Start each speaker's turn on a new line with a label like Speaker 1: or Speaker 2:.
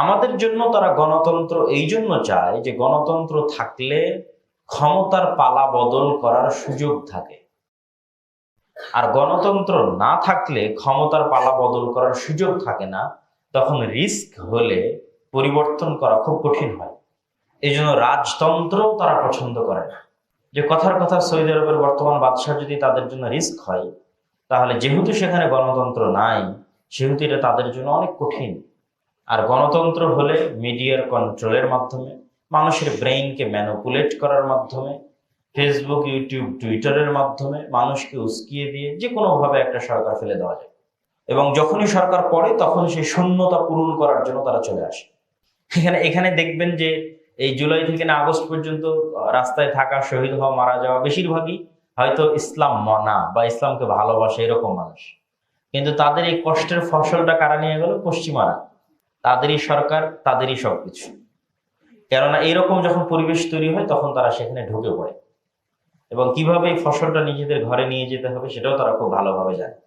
Speaker 1: আমাদের জন্য তারা গণতন্ত্র এই জন্য চায় যে গণতন্ত্র থাকলে ক্ষমতার পালা বদল করার সুযোগ থাকে। আর গণতন্ত্র না থাকলে ক্ষমতার পালা বদল করার সুযোগ থাকে না, তখন রিস্ক হলে পরিবর্তন করা খুব কঠিন হয়। এই জন্য রাজতন্ত্রও তারা পছন্দ করে না। যে কথার কথা সৌদি আরবের বর্তমান বাদশাহ যদি তাদের জন্য রিস্ক হয়, তাহলে যেহেতু সেখানে গণতন্ত্র নাই, সেহেতু এটা তাদের জন্য অনেক কঠিন। আর গণতন্ত্র হলে মিডিয়ার কন্ট্রোলের মাধ্যমে, মানুষের ব্রেইনকে ম্যানুপুলেট করার মাধ্যমে, ফেসবুক, ইউটিউব, টুইটারের মাধ্যমে মানুষকে উস্কিয়ে দিয়ে যে কোনোভাবে একটা সরকার ফেলে দেওয়া যায়। এবং যখনই সরকার পড়ে, তখন সেই শূন্যতা পূরণ করার জন্য তারা চলে আসে। এখানে এখানে দেখবেন যে এই জুলাই থেকে না আগস্ট পর্যন্ত রাস্তায় থাকা, শহীদ হওয়া, মারা যাওয়া বেশিরভাগই হয়তো ইসলাম মানা বা ইসলামকে ভালোবাসে এরকম মানুষ। কিন্তু তাদের এই কষ্টের ফসলটা কারা নিয়ে গেল? পশ্চিমারা। তাদেরই সরকার, তাদেরই সবকিছু। কেননা এরকম যখন পরিবেশ তৈরি হয়, তখন তারা সেখানে ঢুকে পড়ে। এবং কীভাবে ফসলটা নিজেদের ঘরে নিয়ে যেতে হবে, সেটাও তারা খুব ভালোভাবে জানে।